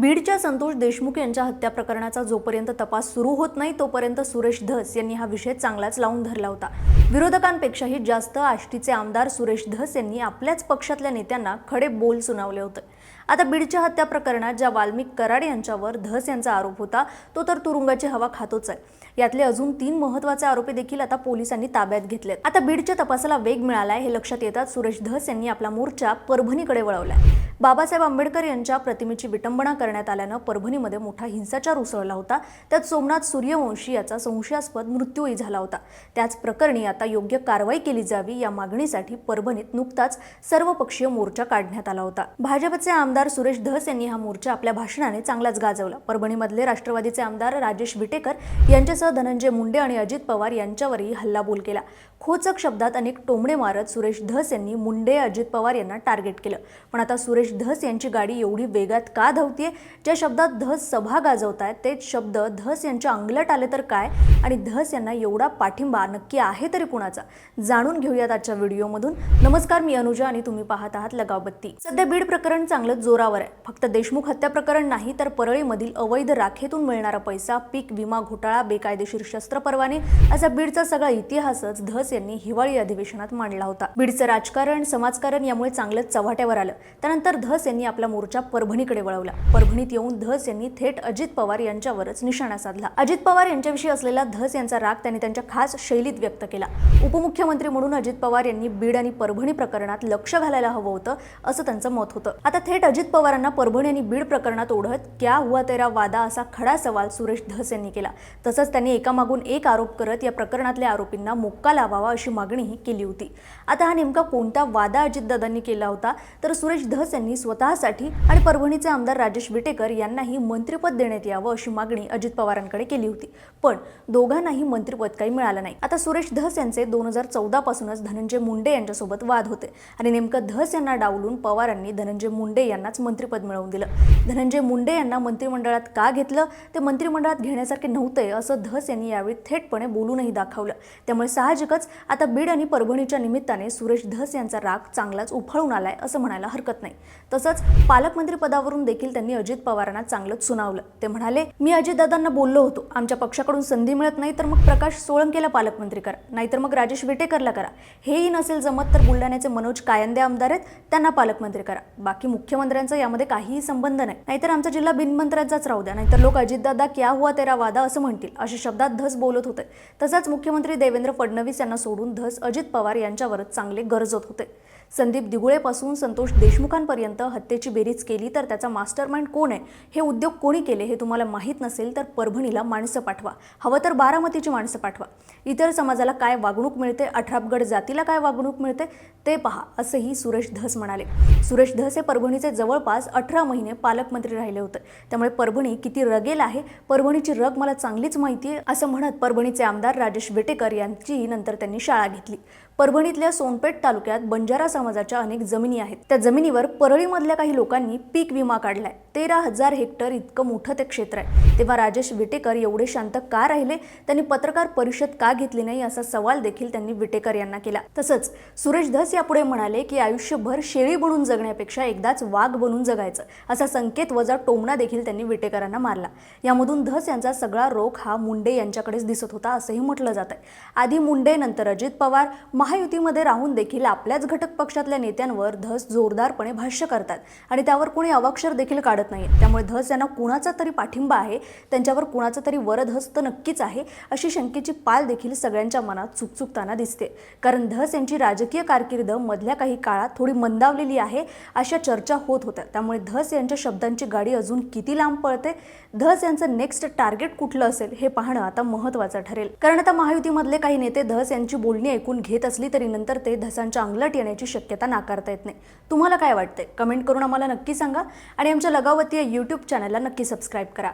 बीडच्या संतोष देशमुख यांच्या हत्या प्रकरणाचा जोपर्यंत तपास सुरू होत नाही तोपर्यंत सुरेश धस यांनी हा विषय चांगलाच लावून धरला होता. विरोधकांपेक्षाही जास्त आष्टीचे आमदार सुरेश धस यांनी आपल्याच पक्षातल्या नेत्यांना खडे बोल सुनावले होते. आता बीडच्या हत्या प्रकरणात ज्या वाल्मिक कराड यांच्यावर धस यांचा आरोप होता तो तर तुरुंगाची हवा खातोच आहे. यातले अजून तीन महत्त्वाचे आरोपी देखील आता पोलिसांनी ताब्यात घेतलेत. आता बीडच्या तपासाला वेग मिळालाय हे लक्षात येतात सुरेश धस यांनी आपला मोर्चा परभणीकडे वळवलाय. बाबासाहेब आंबेडकर यांच्या प्रतिमेची विटंबना करण्यात आल्यानं परभणीमध्ये मोठा हिंसाचार उसळला होता. त्यात सोमनाथ सूर्यवंशी याचा संशयास्पद मृत्यूही झाला होता. त्याच प्रकरणी आता योग्य कारवाई केली जावी या मागणीसाठी परभणीत नुकताच सर्वपक्षीय मोर्चा काढण्यात आला होता. भाजपचे आमदार सुरेश धस यांनी हा मोर्चा आपल्या भाषणाने चांगलाच गाजवला. परभणीमधले राष्ट्रवादीचे आमदार राजेश विटेकर यांच्यासह धनंजय मुंडे आणि अजित पवार यांच्यावरही हल्लाबोल केला. खोचक शब्दात अनेक टोमणे मारत सुरेश धस यांनी मुंडे अजित पवार यांना टार्गेट केलं. पण आता सुरेश धस यांची गाडी एवढी वेगात का धावतीये? ज्या शब्दात धस सभा गाजवतायत तेच शब्द धस यांच्या अंगलट आले तर काय? आणि धस यांना एवढा पाठिंबा नक्की आहे तरी कुणाचा? जाणून घेऊयात आजच्या व्हिडिओमधून. नमस्कार मी अनुजा आणि तुम्ही पाहत आहात लगावबत्ती. सध्या बीड प्रकरण चांगलं जोरावर आहे. फक्त देशमुख हत्या प्रकरण नाही तर परळीमधील अवैध राखेतून मिळणारा पैसा पीक विमा घोटाळा बेकायदेशीर शस्त्र परवाने असा बीडचा सगळा इतिहासच धस यांनी हिवाळी अधिवेशनात मांडला होता. बीडचं राजकारण समाजकारण यामुळे चांगलंच चव्हाट्यावर आलं. त्यानंतर धस यांनी आपला मोर्चा परभणीकडे वळवला. परभणीत येऊन धस यांनी थेट अजित पवार यांच्यावरच निशाणा साधला. अजित पवार यांच्याविषयी असलेला धस यांचा राग त्यांनी त्यांच्या खास शैलीत व्यक्त केला. उपमुख्यमंत्री म्हणून अजित पवार यांनी बीड आणि परभणी प्रकरणात लक्ष घालायला हवं होतं असं त्यांचं मत होतं. आता थेट अजित पवारांना परभणी आणि बीड प्रकरणात ओढत क्या हुआ तेरा वादा असा खडा सवाल सुरेश धस यांनी केला. तसंच त्यांनी एकामागून एक आरोप करत या प्रकरणातल्या आरोपींना मुक्का लावावा अशी मागणीही केली होती. आता हा नेमका कोणता वादा अजितदादांनी केला होता? तर सुरेश धस यांनी स्वतःसाठी आणि परभणीचे आमदार राजेश विटेकर यांनाही मंत्रिपद देण्यात यावं अशी मागणी अजित पवारांकडे केली होती. पण दोघांनाही मंत्रिपद काही मिळालं नाही. आता सुरेश धस यांचे दोन हजार चौदा पासूनच धनंजय मुंडे यांच्यासोबत वाद होते. आणि नेमकं धस यांना डावलून पवारांनी धनंजय मुंडे यांनाच मंत्रिपद मिळवून दिलं. धनंजय मुंडे यांना मंत्रिमंडळात का घेतलं? ते मंत्रिमंडळात घेण्यासारखे नव्हते असं धस यांनी यावेळी थेटपणे बोलूनही दाखवलं. त्यामुळे साहजिकच आता बीड आणि परभणीच्या निमित्ताने सुरेश धस यांचा राग चांगलाच उफाळून आलाय असं म्हणायला हरकत नाही. तसंच पालकमंत्री पदावरून देखील त्यांनी अजित पवारांना चांगलंच सुनावलं. ते म्हणाले मी अजितदादांना बोललो होतो. आमच्या पक्षाकडून संधी मिळत नाही तर मग प्रकाश सोळंकेला पालकमंत्री करा. नाहीतर मग राजेश विटेकरला करा. हेही नसेल जमत तर बुलढाण्याचे मनोज कायंदे आमदार आहेत त्यांना पालकमंत्री करा. बाकी मुख्यमंत्र्यांचा यामध्ये काहीही संबंध नाही. नाहीतर आमचा जिल्हा बिनमंत्र्यांचाच राहू द्या. नाहीतर लोक अजितदादा क्या हुआ तेरा वादा असं म्हणतील. अशा शब्दात धस बोलत होते. तसंच मुख्यमंत्री देवेंद्र फडणवीस यांना सोडून धस अजित पवार यांच्यावरच चांगले गरजत होते. संदीप दिगुळेपासून संतोष देशमुखांपर्यंत आतापर्यंत हत्येची बेरीज केली तर त्याचा मास्टर माइंड कोण आहे? हे उद्योग कोणी केले हे तुम्हाला माहीत नसेल तर परभणीला माणसं पाठवा. हवं तर बारामतीची माणसं पाठवा. इतर समाजाला काय वागणूक मिळते? अठरापगड जातीला काय वागणूक मिळते? ते पहा असंही सुरेश धस म्हणाले. सुरेश धस हे परभणीचे जवळपास अठरा महिने पालकमंत्री राहिले होते. त्यामुळे परभणी किती रगेल आहे? परभणीची रग मला चांगलीच माहिती आहे असं म्हणत परभणीचे आमदार राजेश विटेकर यांची नंतर त्यांनी शाळा घेतली. परभणीतल्या सोनपेठ तालुक्यात बंजारा समाजाच्या अनेक जमिनी आहेत. त्या जमिनीवर पर परळीमधल्या काही लोकांनी पीक विमा काढलाय. तेरा हजार हेक्टर इतकं मोठं ते क्षेत्र आहे. तेव्हा राजेश विटेकर एवढे शांत का राहिले? त्यांनी पत्रकार परिषद का घेतली नाही असा सवाल देखील त्यांनी विटेकर यांना केला. तसंच सुरेश धस यापुढे म्हणाले की आयुष्यभर शेळी बनून जगण्यापेक्षा एकदाच वाघ बनून जगायचं. असा संकेत वजा टोमणा देखील त्यांनी विटेकरांना मारला. यामधून धस यांचा सगळा रोख हा मुंडे यांच्याकडेच दिसत होता असंही म्हटलं जात आहे आधी मुंडे नंतर अजित पवार महायुतीमध्ये राहून देखील आपल्याच घटक पक्षातल्या नेत्यांवर धस जोरदारपणे भाष्य करतात. आणि त्यावर कोणी अवाक्षर देखील काढत नाही. त्यामुळे धस यांना कुणाचा तरी पाठिंबा आहे त्यांच्यावर कुणाचा तरी वरधस तर नक्कीच आहे अशी शंकेची पाल देखील सगळ्यांच्या मनात चुकचुकताना दिसते. कारण धस यांची राजकीय कारकीर्द मधल्या काही काळात थोडी मंदावलेली आहे अशा चर्चा होत होत्या. त्यामुळे धस यांच्या शब्दांची गाडी अजून किती लांब पळते? धस यांचं नेक्स्ट टार्गेट कुठलं असेल हे पाहणं आता महत्त्वाचं ठरेल. कारण आता महायुतीमधले काही नेते धस यांची बोलणी ऐकून घेत असली तरी नंतर ते धसांच्या अंगलट येण्याची शक्यता नाकारता येत नाही. तुम्हाला काय वाटतंय? कमेंट करून आम्हाला नक्की सांगा आणि आमच्या लगावती या यूट्यूब चॅनलला नक्की सबस्क्राईब करा.